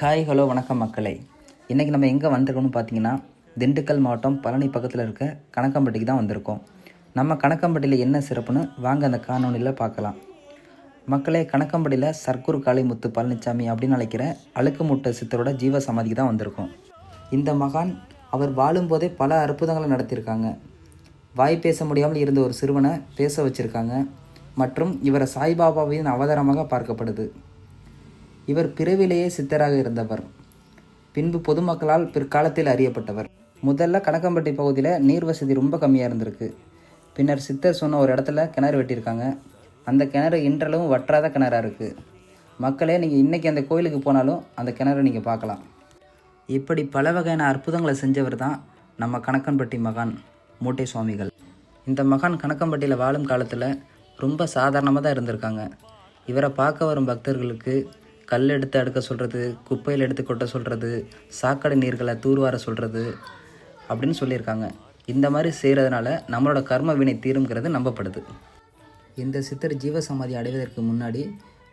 Hi hello வணக்கம் மக்களே. இன்றைக்கி நம்ம எங்கே வந்திருக்கோம்னு பார்த்தீங்கன்னா திண்டுக்கல் மாவட்டம் பழனி பக்கத்தில் இருக்க கணக்கம்பட்டிக்கு தான் வந்திருக்கோம். நம்ம கணக்கம்பட்டியில் என்ன சிறப்புன்னு வாங்க அந்த காணொலியில் பார்க்கலாம். மக்களே கணக்கம்பட்டியில் சர்க்குரு காளிமுத்து பழனிசாமி அப்படின்னு அழைக்கிற அழுக்கு முட்டை சித்தரோட ஜீவ சமாதிக்கு தான் வந்திருக்கோம். இந்த மகான் அவர் வாழும்போதே பல அற்புதங்களை நடத்தியிருக்காங்க. வாய் பேச முடியாமல் இருந்த ஒரு சிறுவனை பேச வச்சிருக்காங்க. மற்றும் இவரை சாய்பாபாவின் அவதாரமாக பார்க்கப்படுது. இவர் பிறவிலேயே சித்தராக இருந்தவர். பின்பு பொதுமக்களால் பிற்காலத்தில் அறியப்பட்டவர். முதல்ல கணக்கம்பட்டி பகுதியில் நீர் வசதி ரொம்ப கம்மியாக இருந்திருக்கு. பின்னர் சித்தர் சொன்ன ஒரு இடத்துல கிணறு வெட்டியிருக்காங்க. அந்த கிணறு இன்றளவும் வற்றாத கிணறாக இருக்குது மக்களே நீங்கள் இன்றைக்கி அந்த கோயிலுக்கு போனாலும் அந்த கிணறு நீங்கள் பார்க்கலாம். இப்படி பல வகையான அற்புதங்களை செஞ்சவர் தான் நம்ம கணக்கன்பட்டி மகான் மூட்டை சுவாமிகள் இந்த மகான் கணக்கம்பட்டியில் வாழும் காலத்தில் ரொம்ப சாதாரணமாக தான் இருந்திருக்காங்க. இவரை பார்க்க வரும் பக்தர்களுக்கு கல் எடுத்து அடுக்க சொல்கிறது குப்பையில் எடுத்து கொட்ட சொல்கிறது சாக்கடை நீர்களை தூர்வார சொல்கிறது அப்படின்னு சொல்லியிருக்காங்க. இந்த மாதிரி செய்கிறதுனால நம்மளோட கர்ம வினை தீருங்கிறது நம்பப்படுது. இந்த சித்தர் ஜீவசமாதி அடைவதற்கு முன்னாடி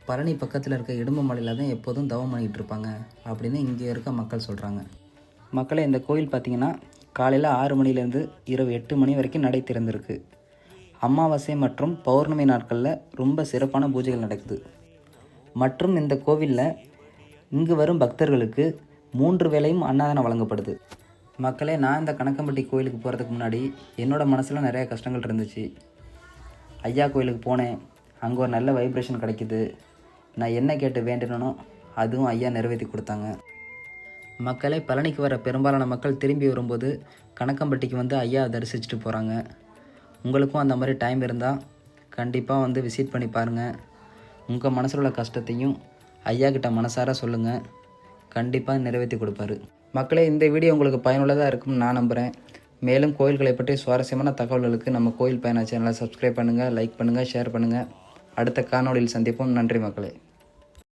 பழனி பக்கத்தில் இருக்க இடும்பமலையில் தான் எப்போதும் தவம் பண்ணிகிட்டு இருப்பாங்க அப்படின்னு இங்கே இருக்க மக்கள் சொல்கிறாங்க மக்களை இந்த கோயில் பார்த்திங்கன்னா காலையில் ஆறு மணிலேருந்து இரவு எட்டு மணி வரைக்கும் நடை திறந்திருக்கு. அமாவாசை மற்றும் பௌர்ணமி நாட்களில் ரொம்ப சிறப்பான பூஜைகள் நடக்குது. மற்றும் இந்த கோவிலில் இங்கு வரும் பக்தர்களுக்கு மூன்று வேளையும் அன்னதானம் வழங்கப்படுது. மக்களே நான் இந்த கணக்கம்பட்டி கோயிலுக்கு போகிறதுக்கு முன்னாடி என்னோடய மனசில் நிறைய கஷ்டங்கள் இருந்துச்சு. ஐயா கோயிலுக்கு போனேன். அங்கே ஒரு நல்ல வைப்ரேஷன் கிடைக்குது. நான் என்ன கேட்டு வேண்டினனோ அதுவும் ஐயா நிறைவேற்றி கொடுத்தாங்க. மக்களே பழனிக்கு வர பெரும்பாலான மக்கள் திரும்பி வரும்போது கணக்கம்பட்டிக்கு வந்து ஐயா தரிசிச்சுட்டு போகிறாங்க உங்களுக்கும் அந்த மாதிரி டைம் இருந்தால் கண்டிப்பாக வந்து விசிட் பண்ணி பாருங்கள் உங்கள் மனசில் உள்ள கஷ்டத்தையும் ஐயா கிட்ட மனசார சொல்லுங்கள் கண்டிப்பாக நிறைவேற்றி கொடுப்பாரு. மக்களே இந்த வீடியோ உங்களுக்கு பயனுள்ளதாக இருக்கும்னு நான் நம்புகிறேன் மேலும் கோயில்களை பற்றி சுவாரஸ்யமான தகவல்களுக்கு நம்ம கோயில் பயண சேனலை சப்ஸ்கிரைப் பண்ணுங்கள் லைக் பண்ணுங்கள் ஷேர் பண்ணுங்கள் அடுத்த காணொலியில் சந்திப்போம். நன்றி மக்களே.